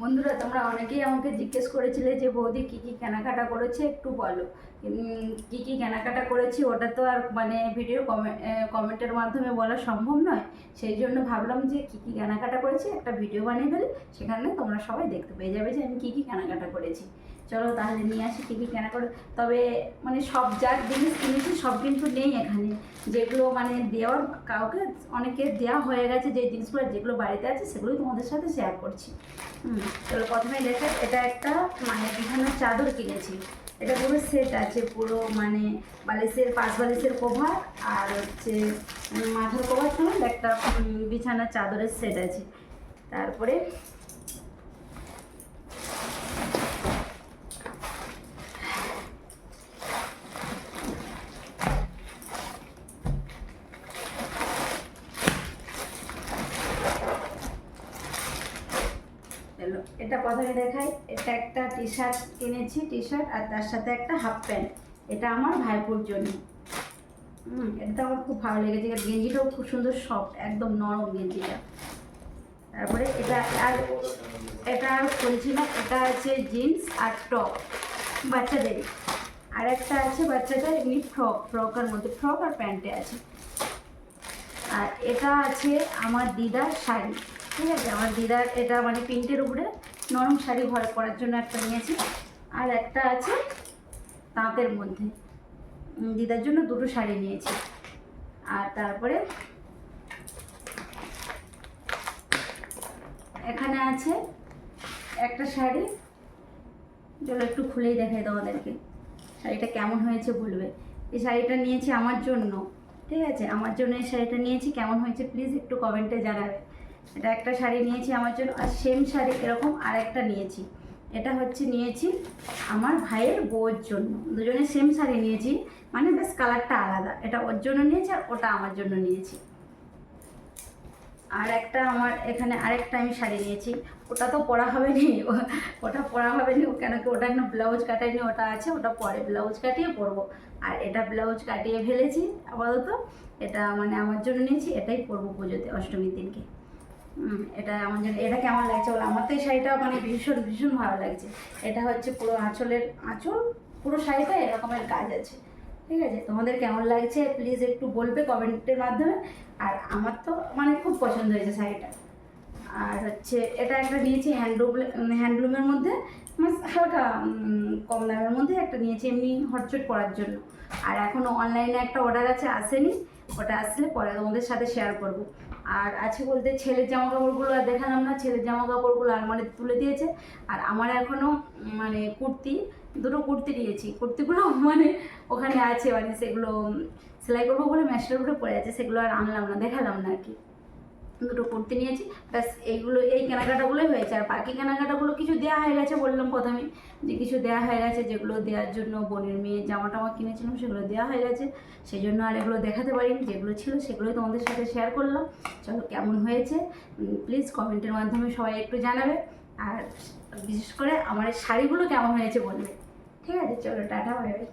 বন্ধুরা, তোমরা অনেকেই আমাকে জিজ্ঞেস করেছিলে যে, বৌদি, কী কী কেনাকাটা করেছে? একটু বলো। কী কী কেনাকাটা করেছি ওটা তো আর মানে ভিডিও কমেন্টের মাধ্যমে বলা সম্ভব নয়। সেই জন্য ভাবলাম যে, কী কী কেনাকাটা করেছি? একটা ভিডিও বানিয়ে ফেলে, সেখানে তোমরা সবাই দেখতে পেয়ে যাবে যে, আমি কী কী কেনাকাটা করেছি। চলো তাহলে নিয়ে আসি কী কেনা করে। তবে মানে সব যার জিনিস কিনেছি, সব কিন্তু নেই এখানে। যেগুলো মানে দেওয়ার কাউকে, অনেকে দেওয়া হয়ে গেছে যে জিনিসগুলো, যেগুলো বাড়িতে আছে সেগুলোই তোমাদের সাথে শেয়ার করছি। হুম, চলো প্রথমে দেখে, এটা একটা মানে বিছানার চাদর কিনেছি। এটা পুরো সেট আছে, পুরো মানে বালিশের পাঁচ বালিশের কভার আর হচ্ছে মাথার কভার সমেত একটা বিছানার চাদরের সেট আছে। তারপরে এটা প্রথমে দেখাই এটা একটা টি শার্ট কিনেছি টি শার্ট আর তার সাথে একটা হাফ প্যান্ট এটা আমার ভাইপুর জন্য। হুম, এটা আমার খুব ভালো লেগেছে। গেঞ্জিটাও খুব সুন্দর সফট একদম নরম গেঞ্জিটা। তারপরে এটা আর এটা আর খুলছি না, এটা আছে জিন্স আর টপ বাচ্চাদের। আর একটা আছে বাচ্চাদের এমনি ফ্রক ফ্রকের মধ্যে ফ্রক আর প্যান্টে আছে। আর এটা আছে আমার দিদার শাড়ি, ঠিক আছে? আমার দিদার, এটা মানে প্রিন্টের উপরে নরম শাড়ি ঘরে পরার জন্য একটা নিয়েছি। আর একটা আছে তাঁতের মধ্যে। দিদার জন্য দুটো শাড়ি নিয়েছি। আর তারপরে এখানে আছে একটা শাড়ি। চলো একটু খুলেই দেখাই তোমাদেরকে। শাড়িটা কেমন হয়েছে বলবে। এই শাড়িটা নিয়েছি আমার জন্য। ঠিক আছে, আমার জন্য এই শাড়িটা নিয়েছি, কেমন হয়েছে প্লিজ একটু কমেন্টে জানাবে। এটা একটা শাড়ি নিয়েছি আমার জন্য, আর সেম শাড়ি এরকম আর একটা নিয়েছি। এটা হচ্ছে নিয়েছি আমার ভাইয়ের বউয়ের জন্য। দুজনে সেম শাড়ি নিয়েছি মানে বেশ কালারটা আলাদা। এটা ওর জন্য নিয়েছি আর ওটা আমার জন্য নিয়েছি। আর একটা আমার এখানে আরেকটা আমি শাড়ি নিয়েছি। ওটা তো পরা হবে নি। ওটা পরা হবে নি। কেন কি ওটা একটা ব্লাউজ কাটাইনি ওটা আছে, ওটা পরে ব্লাউজ কাটিয়ে পরবো। আর এটা ব্লাউজ কাটিয়ে ফেলেছি আপাতত। এটা মানে আমার জন্য নিয়েছি, এটাই পরবো পুজোতে, অষ্টমীর দিনকে। এটা আমার জন্য, এটা কেমন লাগছে বলো? আমার তো এই শাড়িটা মানে ভীষণ ভীষণ ভালো লাগছে। এটা হচ্ছে পুরো আঁচলের আঁচল, পুরো শাড়িটা এরকমের কাজ আছে। ঠিক আছে? তোমাদের কেমন লাগছে? প্লিজ একটু বলবে কমেন্টের মাধ্যমে। আর আমার তো মানে খুব পছন্দ হয়েছে শাড়িটা। আর হচ্ছে এটা একটা নিয়েছি হ্যান্ডলুম হ্যান্ডলুমের মধ্যে। হালকা কম দামের মধ্যে একটা নিয়েছি এমনি হটচট পরার জন্য। আর এখনও অনলাইনে একটা অর্ডার আছে, আসেনি। ওটা আসলে পরে তোমাদের সাথে শেয়ার করব। আর আছে বলতে ছেলের জামা কাপড়গুলো আর দেখালাম না, ছেলের জামা কাপড়গুলো আলমারিতে তুলে দিয়েছে। আর আমার এখনও মানে কুর্তি, দুটো কুর্তি নিয়েছি। কুর্তিগুলো মানে ওখানে আছে মানে সেগুলো সেলাই করব বলে ম্যাশের উপরে পড়ে আছে, সেগুলো আর আনলাম না, দেখালাম না আর কি। দুটো কুর্তি নিয়েছি। ব্যাস, এইগুলো, এই কেনাকাটাগুলোই হয়েছে। আর বাকি কেনাকাটাগুলো কিছু দেওয়া হয়ে গেছে বললাম প্রথমে, যে কিছু দেওয়া হয়ে গেছে, যেগুলো দেওয়ার জন্য বোনের মেয়ে জামা টামা কিনেছিলাম, সেগুলো দেওয়া হয়ে গেছে। সেই জন্য আর এগুলো দেখাতে পারিনি, যেগুলো ছিল সেগুলোই তোমাদের সাথে শেয়ার করলাম। চলো, কেমন হয়েছে? প্লিজ কমেন্টের মাধ্যমে সবাই একটু জানাবে। আর বিশেষ করে আমার শাড়িগুলো কেমন হয়েছে বলবে। ঠিক আছে, চলো, টাটা বাই বাই